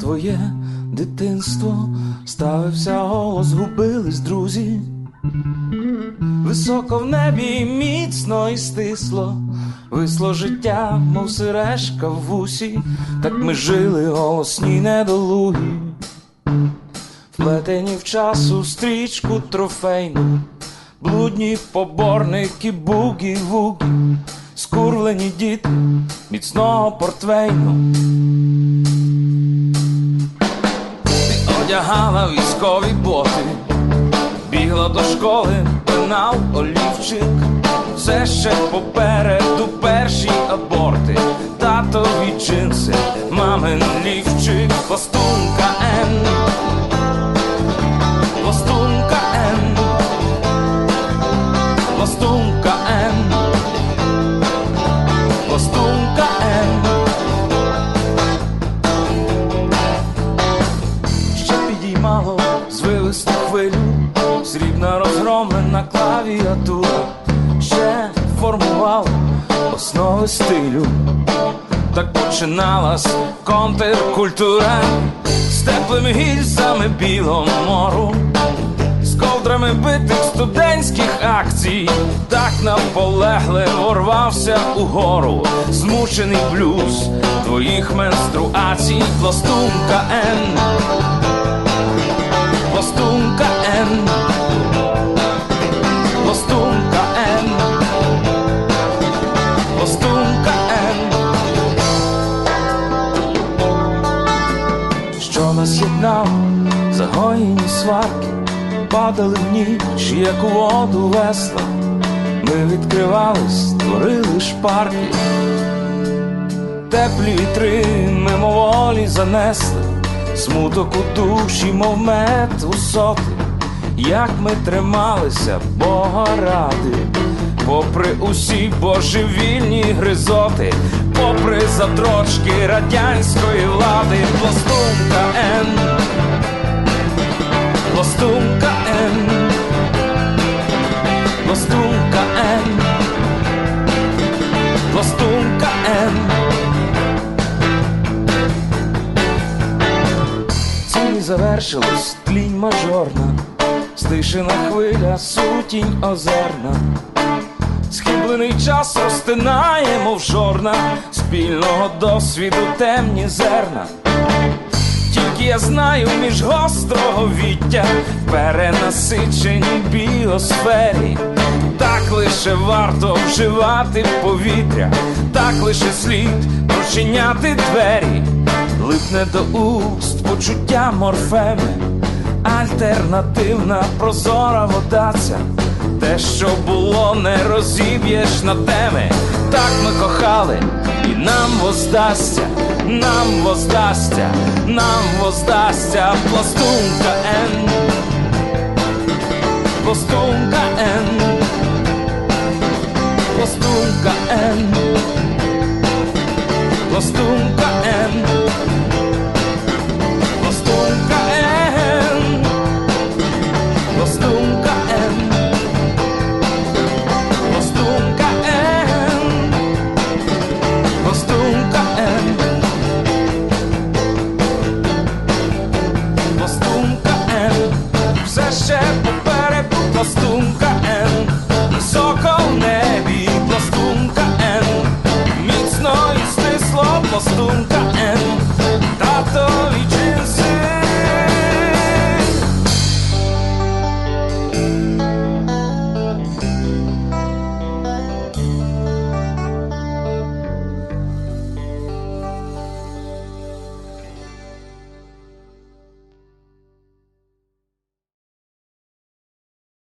Твоє дитинство, ставився голос, губились друзі. Високо в небі міцно і стисло, висло життя, мов сережка в вусі, так ми жили голосні недолугі, вплетені в часу стрічку трофейну, блудні поборники, бугі-вугі, скурвлені діти міцного портвейну. Ти одягала військові боти, бігла до школи, пинав олівчик, все ще попереду перші аборти, татові джинси, мамин розгромлена клавіатура, ще формувало основи стилю. Так починалась контркультура. З теплими гільзами білого мору, з ковдрами битих студентських акцій, так наполегливо рвався угору, змучений блюз твоїх менструацій, пластунка Н. сварки, падали в ніч, як у воду весла. Ми відкривались, творили шпарки, теплі вітри мимоволі занесли, смуток у душі, мов мед у соти, як ми трималися, Бога ради, попри усі божевільні гризоти, попри затрочки радянської влади, пластунка Н, завершилась тлінь мажорна, стишена хвиля, сутінь озерна. Схиблений час розтинає, мов жорна, спільного досвіду темні зерна. Тільки я знаю між гострого віття в перенасиченій біосфері. Так лише варто вживати повітря, так лише слід прочиняти двері, липне до уст почуття морфеми, альтернативна прозора водаця. Те, що було, не розіб'єш на теми. Так ми кохали, і нам воздасться, нам воздасться, нам воздасться пластунка Н. Пластунка Н.